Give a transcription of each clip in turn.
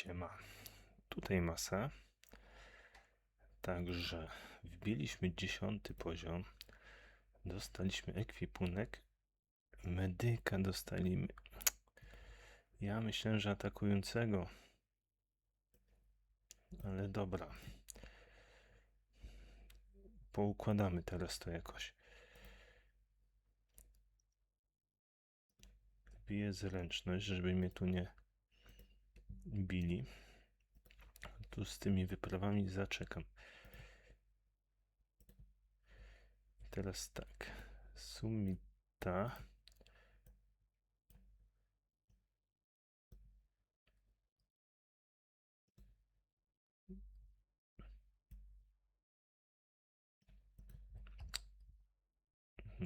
Siema. Tutaj masa. Także wbiliśmy dziesiąty poziom. Dostaliśmy ekwipunek. Medyka dostaliśmy. Ja myślałem, że atakującego. Ale dobra. Poukładamy teraz to jakoś. Wbiję zręczność, żeby mnie tu nie bili. Tu z tymi wyprawami zaczekam. Teraz tak. Sumita.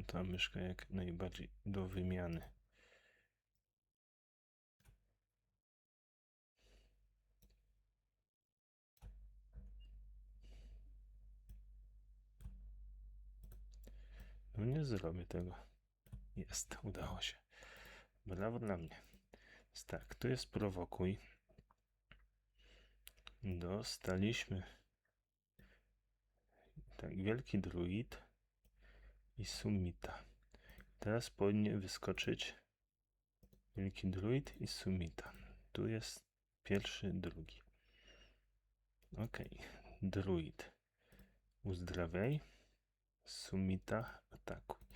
Ta myszka jak najbardziej do wymiany. No nie zrobię tego. Jest, udało się. Brawo dla mnie. Więc tak, tu jest prowokuj. Dostaliśmy tak, wielki druid i sumita. Teraz powinien wyskoczyć wielki druid i sumita. Tu jest pierwszy, drugi. Ok, druid. Uzdrawiaj. Sumita atakuj.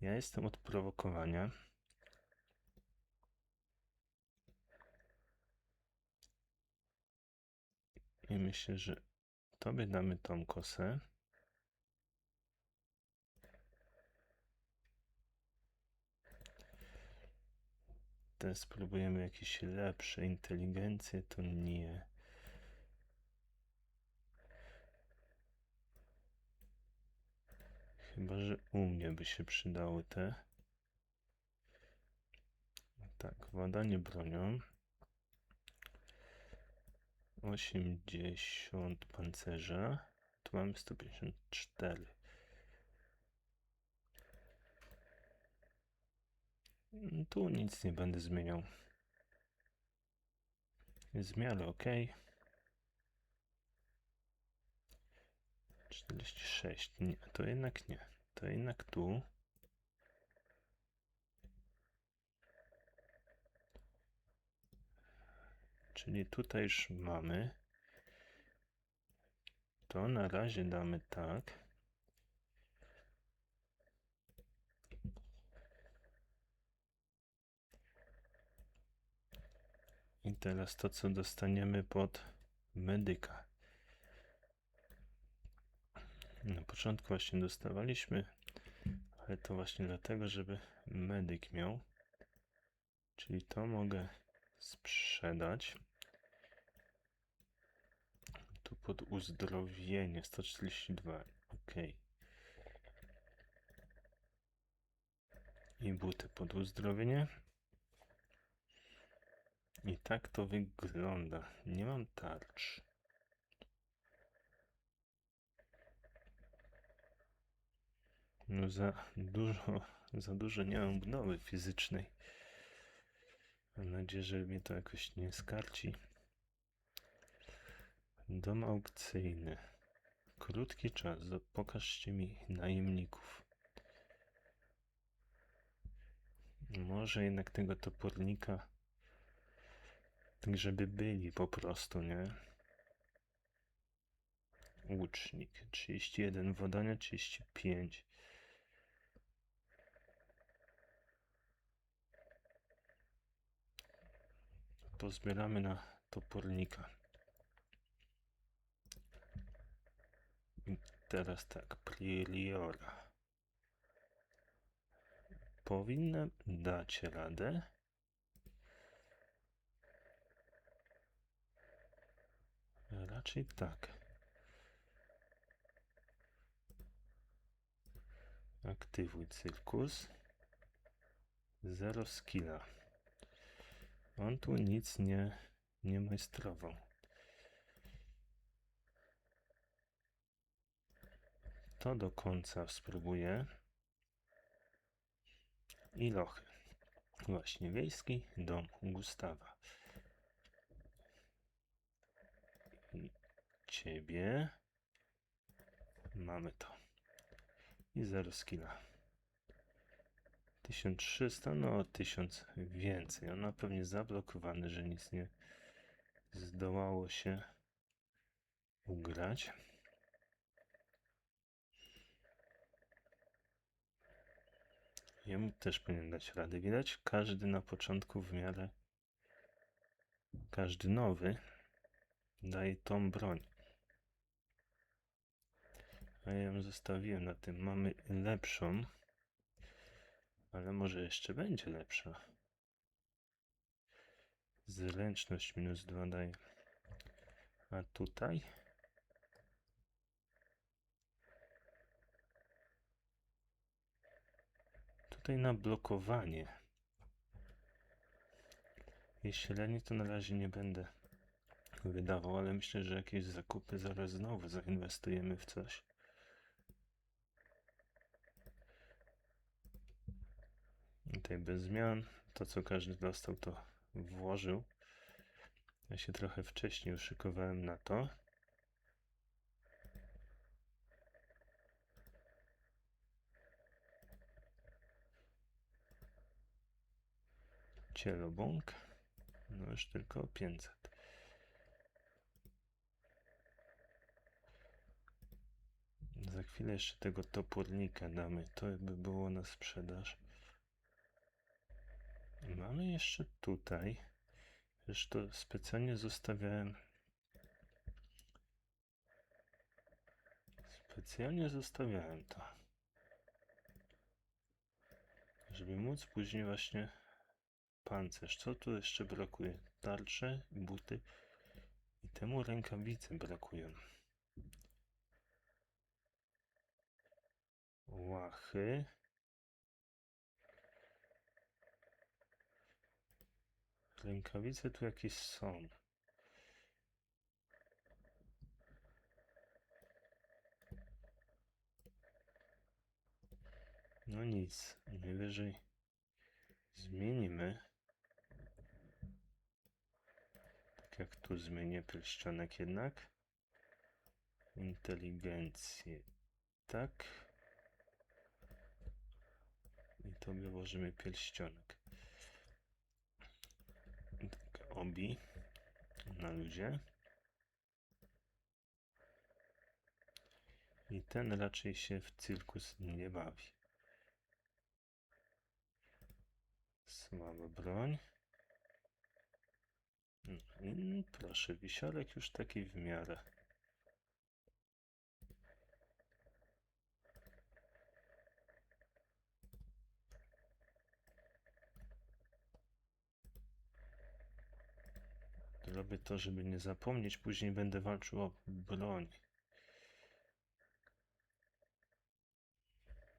Ja jestem od prowokowania. I myślę, że tobie damy tą kosę. Ten spróbujemy jakieś lepsze inteligencje, to nie. Chyba, że u mnie by się przydały te. Tak, władanie bronią. 80 pancerza. Tu mamy 154. Mm, Tu nic nie będę zmieniał. Jest w miarę ok. 46. Nie, to jednak nie. To jednak tu. Czyli tutaj już mamy. To na razie damy tak. I teraz to, co dostaniemy pod medyka. Na początku właśnie dostawaliśmy, ale to właśnie dlatego, żeby medyk miał. Czyli to mogę sprzedać. Tu pod uzdrowienie 142. Ok. I buty pod uzdrowienie. I tak to wygląda. Nie mam tarcz. No za dużo, za dużo nie mam budowy fizycznej. Mam nadzieję, że mnie to jakoś nie skarci. Dom aukcyjny. Krótki czas. Pokażcie mi najemników. Może jednak tego topornika. Tak, żeby byli po prostu, nie? Łucznik 31, wodania 35. Pozbieramy na topornika. I teraz tak, Priliora. Powinna dać radę. Raczej tak. Aktywuj cyrkus. Zero skilla. On tu nic nie, nie majstrował. To do końca spróbuję. I lochy. Właśnie, wiejski dom Gustawa. ciebie. Mamy to. I 0 skilla. 1300, no 1000 więcej. On na pewnie zablokowany, że nic nie zdołało się ugrać. Jemu też powinien dać radę. Widać, każdy na początku w miarę, każdy nowy daje tą broń. A ja ją zostawiłem na tym. Mamy lepszą, ale może jeszcze będzie lepsza. Zręczność minus 2 daje. A tutaj? Tutaj na blokowanie. Jeśli to na razie nie będę wydawał, ale myślę, że jakieś zakupy zaraz znowu zainwestujemy w coś. Tutaj bez zmian. To, co każdy dostał, to włożył. Ja się trochę wcześniej uszykowałem na to. Cielobąk. No już tylko 500. Za chwilę jeszcze tego topornika damy. To by było na sprzedaż. Mamy jeszcze tutaj. Wiesz, to specjalnie zostawiałem. Specjalnie zostawiałem to. Żeby móc później właśnie pancerz. Co tu jeszcze brakuje? Tarcze, buty. I temu rękawice brakują. Łachy. Rękawice tu jakieś są. No nic, najwyżej zmienimy. Tak jak tu zmienię pierścionek jednak. Inteligencję. Tak. I to wyłożymy pierścionek. Obi na ludzie. I ten raczej się w cyrkus nie bawi. Słaba broń. No I proszę, wisiorek już taki w miarę. Robię to, żeby nie zapomnieć, później będę walczył o broń.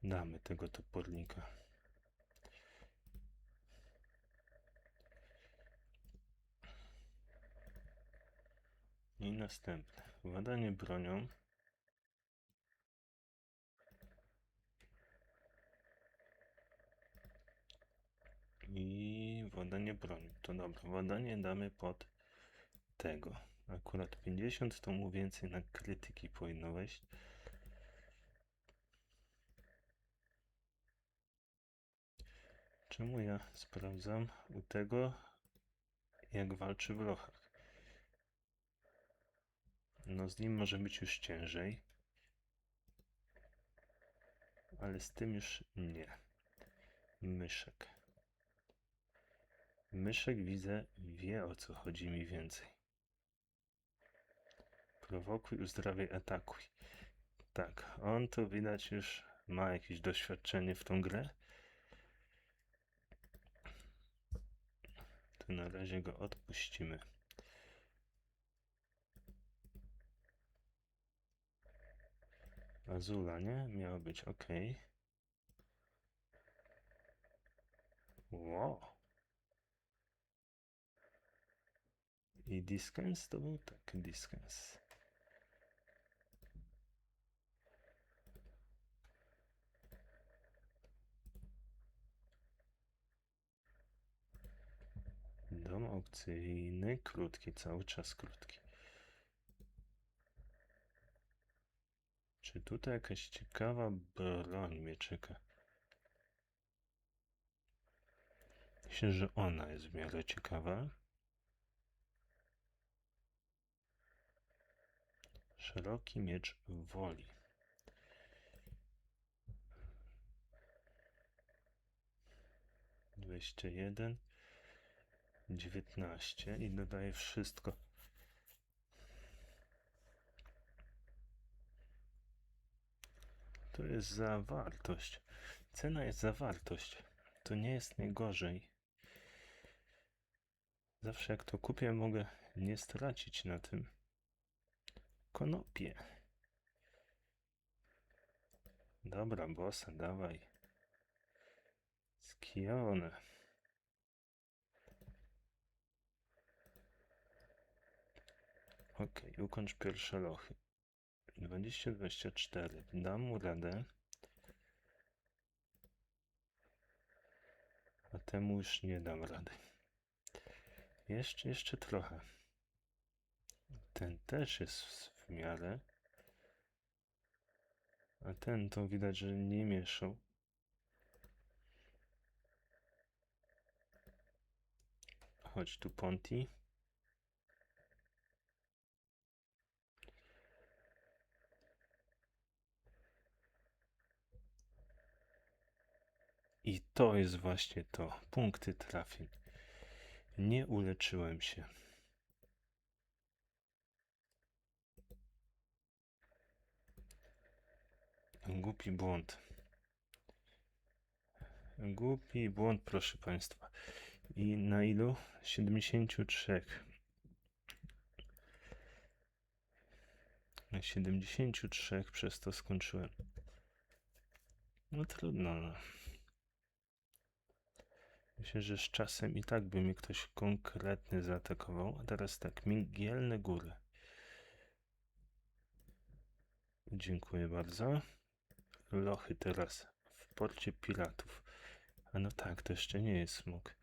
Damy tego topornika. I następne. Władanie bronią. I władanie bronią. To dobra. Władanie damy pod tego. Akurat 50 to mu więcej na krytyki powinno wejść. Czemu ja sprawdzam u tego, jak walczy w lochach? No z nim może być już ciężej. Ale z tym już nie. Myszek. Myszek widzę, wie o co chodzi mi więcej. Prowokuj, uzdrawiaj, atakuj. Tak, on to widać już ma jakieś doświadczenie w tą grę. To na razie go odpuścimy. Azula, nie? Miało być ok. Wow. I Diskens to był tak, Diskens. Dom aukcyjny, krótki, cały czas krótki. Czy tutaj jakaś ciekawa broń mnie czeka? Myślę, że ona jest w miarę ciekawa. Szeroki miecz woli. Dwieście jeden, dziewiętnaście i dodaje wszystko. To jest za wartość. Cena jest za wartość. To nie jest najgorzej. Zawsze jak to kupię, mogę nie stracić na tym. Konopie. Dobra, bossa, dawaj. Skione. Ok, ukończ pierwsze lochy. 20-24. Dam mu radę. A temu już nie dam rady. Jeszcze, jeszcze trochę. Ten też jest w miarę. A ten to widać, że nie mieszał. Chodź tu, Ponti. I to jest właśnie to. Punkty trafień. Nie uleczyłem się. Głupi błąd. Głupi błąd, proszę Państwa. I na ilu? 73. Na 73 przez to skończyłem. No trudno. No. Myślę, że z czasem i tak by mnie ktoś konkretny zaatakował. A teraz tak, Migielne Góry. Dziękuję bardzo. Lochy teraz w porcie piratów. A no tak, to jeszcze nie jest smok.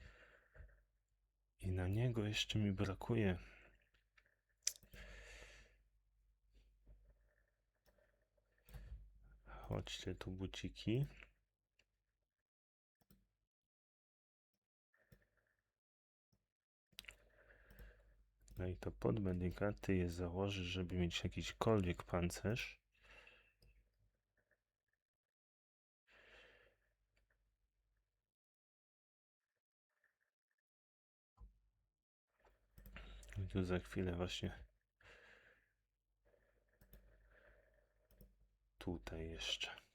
I na niego jeszcze mi brakuje. Chodźcie tu buciki. No i to pod medykaty je założysz, żeby mieć jakiśkolwiek pancerz. I tu za chwilę właśnie tutaj jeszcze.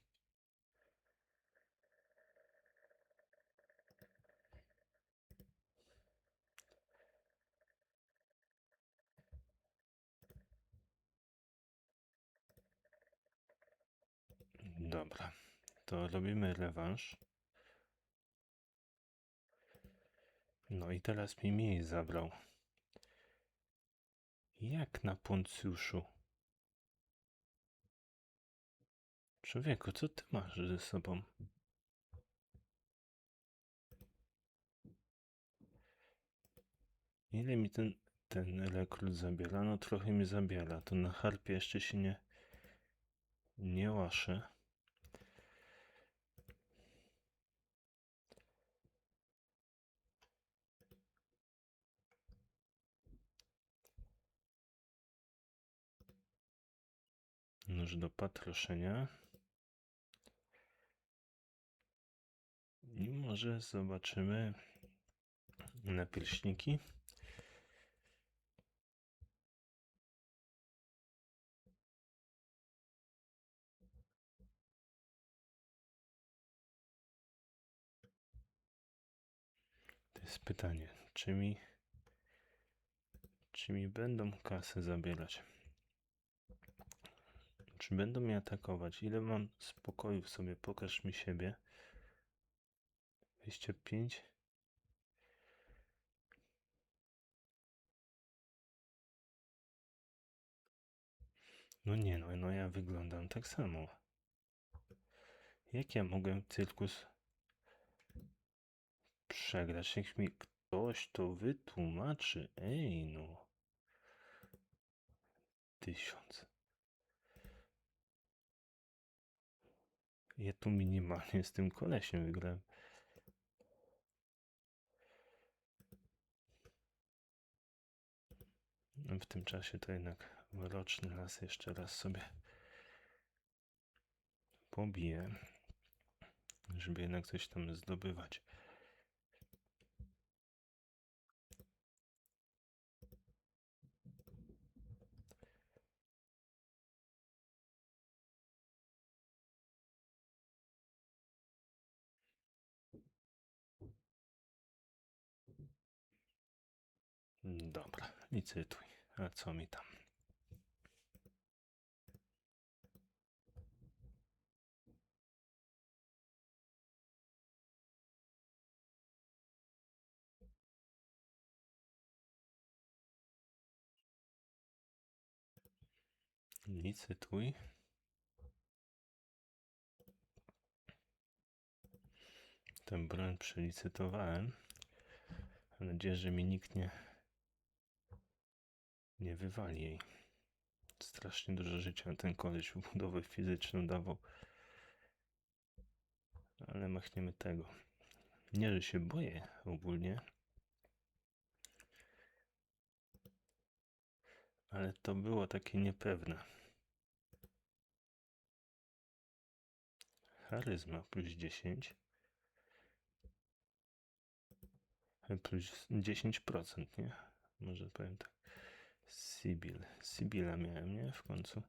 Dobra, to robimy rewanż. No i teraz mi miejsc zabrał. Jak na Poncjuszu? Człowieku, co ty masz ze sobą? Ile mi ten, ten rekrut zabiera? No trochę mi zabiera. To na harpie jeszcze się nie, nie łaszę. Nóż do patroszenia. I może zobaczymy napierśniki. To jest pytanie, czy mi, czy mi będą kasę zabierać? Czy będą mnie atakować? Ile mam spokoju w sobie? Pokaż mi siebie. 25. No nie no, no ja wyglądam tak samo. Jak ja mogę cyrkus przegrać? Niech mi ktoś to wytłumaczy. Ej no. Tysiąc. Ja tu minimalnie z tym kolesiem wygrałem. W tym czasie to jednak mroczny las jeszcze raz sobie pobiję, żeby jednak coś tam zdobywać. Dobra, licytuj. A co mi tam? Licytuj. Tę broń przelicytowałem. Mam nadzieję, że mi nikt nie, nie wywali jej. Strasznie dużo życia ten koleś budowę fizyczną dawał. Ale machniemy tego. Nie, że się boję ogólnie. Ale to było takie niepewne. Charyzma plus 10. Plus 10%, nie? Może powiem tak. Sibyl. Sibila miałem, nie? W końcu.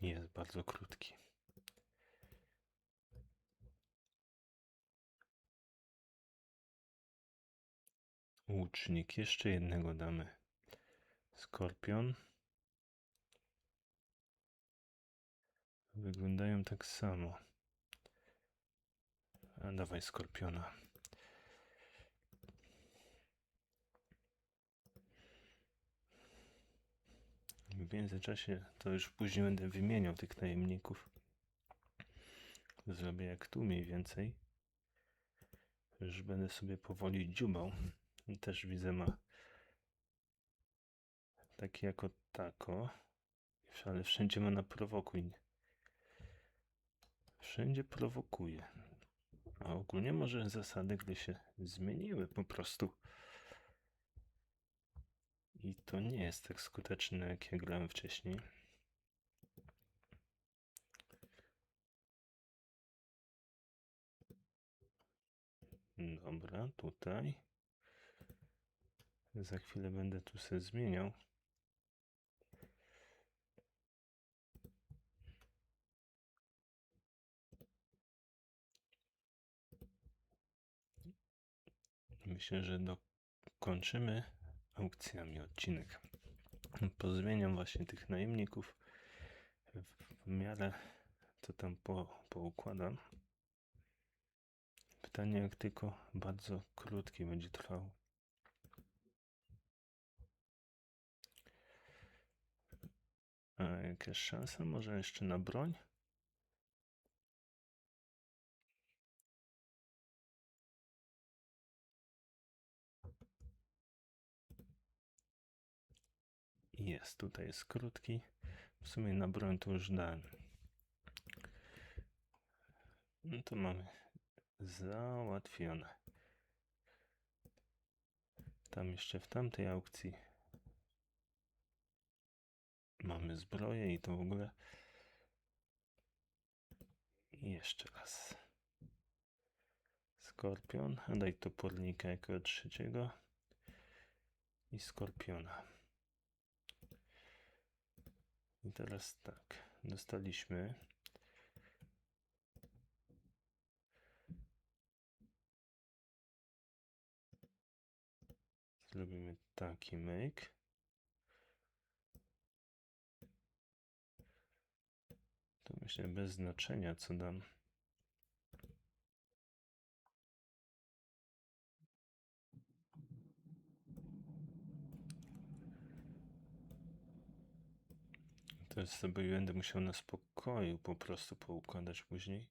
Jest bardzo krótki. Łucznik. Jeszcze jednego damy. Skorpion. Wyglądają tak samo. A dawaj skorpiona. W międzyczasie to już później będę wymieniał tych najemników. Zrobię jak tu mniej więcej. Już będę sobie powoli dziubał. Też widzę ma taki jako tako. Ale wszędzie ma na prowokuj. Wszędzie prowokuje. A ogólnie może zasady gry się zmieniły po prostu. I to nie jest tak skuteczne, jak ja grałem wcześniej. Dobra, tutaj. Za chwilę będę tu się zmieniał. Myślę, że dokończymy aukcjami odcinek. Pozmieniam właśnie tych najemników w miarę to tam po, poukładam. Pytanie, jak tylko bardzo krótki będzie trwał. A jakaś szansa może jeszcze na broń? Jest, tutaj jest krótki. W sumie na broń to już dałem. No to mamy załatwione. Tam jeszcze w tamtej aukcji mamy zbroję i to w ogóle. I jeszcze raz. Skorpion, daj topornika jako trzeciego. I skorpiona. I teraz tak, dostaliśmy Zrobimy taki myk. Myślę bez znaczenia co dam. To sobie będę musiał na spokoju po prostu poukładać później.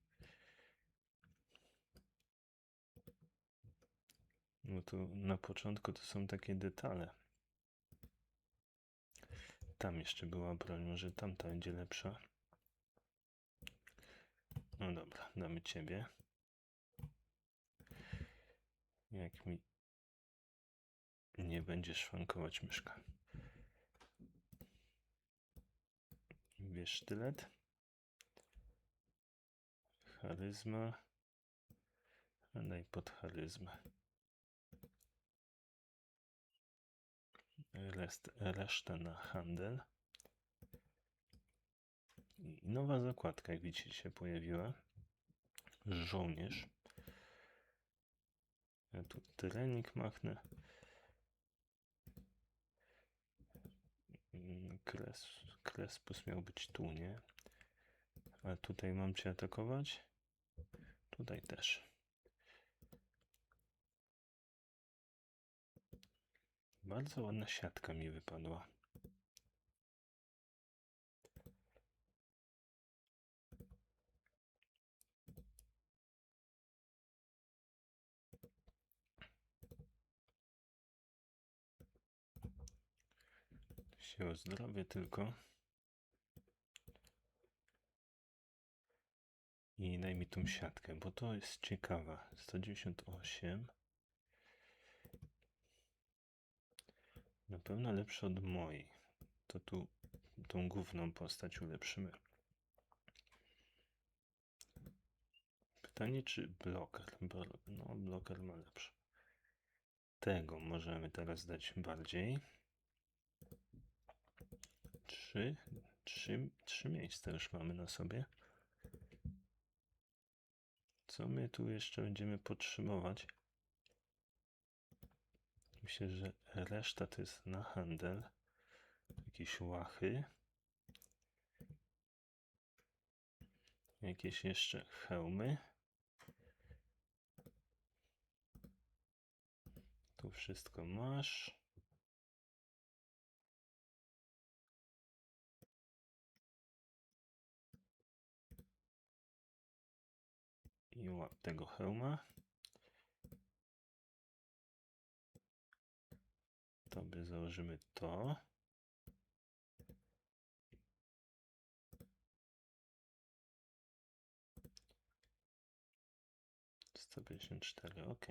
No to na początku to są takie detale. Tam jeszcze była broń, może tamta będzie lepsza. No dobra, damy ciebie. Jak mi nie będzie szwankować myszka. Bierz sztylet. Charyzma. Daj pod charyzmę. Rest, resztę na handel. I nowa zakładka, jak widzicie, się pojawiła. Żołnierz. Ja tu trening machnę. Mm, Kres, Krespus miał być tu, nie? A tutaj mam cię atakować? Tutaj też. Bardzo ładna siatka mi wypadła. Się o zdrowie tylko. I daj mi tą siatkę, bo to jest ciekawa. 198. Na pewno lepsze od mojej. To tu tą główną postać ulepszymy. Pytanie, czy bloker? Blo- No, bloker ma lepsze. Tego możemy teraz dać bardziej. Trzy, trzy, trzy miejsca już mamy na sobie. Co my tu jeszcze będziemy potrzebować? Myślę, że reszta to jest na handel. Jakieś łachy. Jakieś jeszcze hełmy. Tu wszystko masz. I tego hełma. Tobie założymy to. Sto cztery, ok.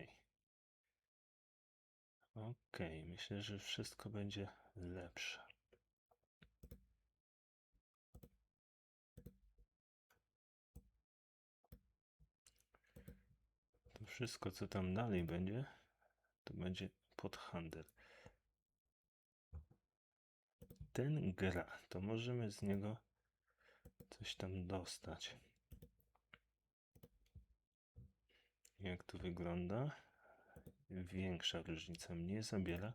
Ok, myślę, że wszystko będzie lepsze. Wszystko, co tam dalej będzie, to będzie pod handel. Ten gra, to możemy z niego coś tam dostać. Jak to wygląda? Większa różnica mnie zabiera.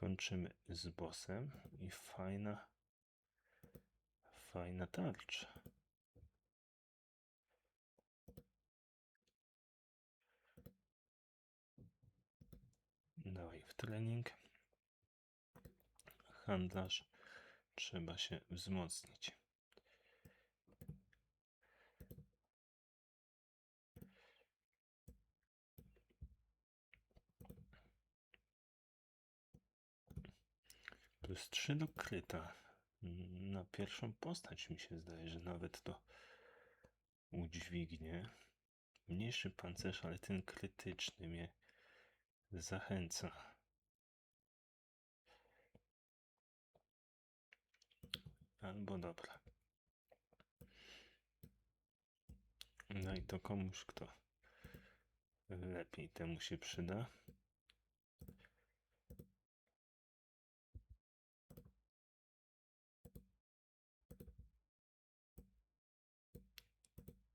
Kończymy z bossem i fajna, fajna tarcza. Dawaj w trening. Handlarz. Trzeba się wzmocnić. Plus 3 do kryta. Na pierwszą postać mi się zdaje, że nawet to udźwignie. Mniejszy pancerz, ale ten krytyczny mnie zachęca. Albo dobra. No i to komuś, kto lepiej temu się przyda.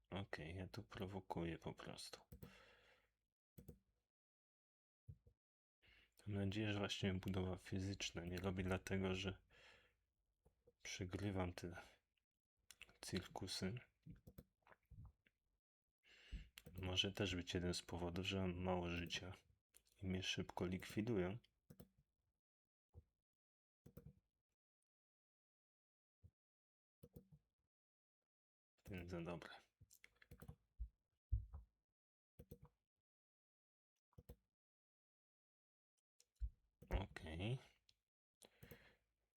Okej, ja tu prowokuję po prostu. Mam nadzieję, że właśnie budowa fizyczna nie robi dlatego, że przegrywam te cirkusy. Może też być jeden z powodów, że mam mało życia i mnie szybko likwidują. Więc no za dobre.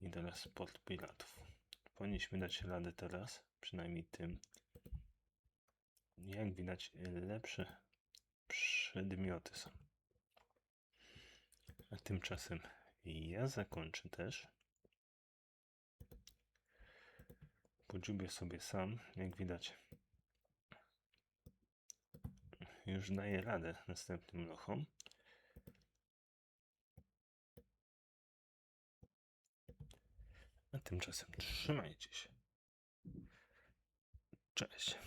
I teraz port piratów. Powinniśmy dać radę teraz, przynajmniej tym. Jak widać, lepsze przedmioty są. A tymczasem ja zakończę też. Podziubię sobie sam, jak widać. Już daję radę następnym lochom. Tymczasem trzymajcie się. Cześć.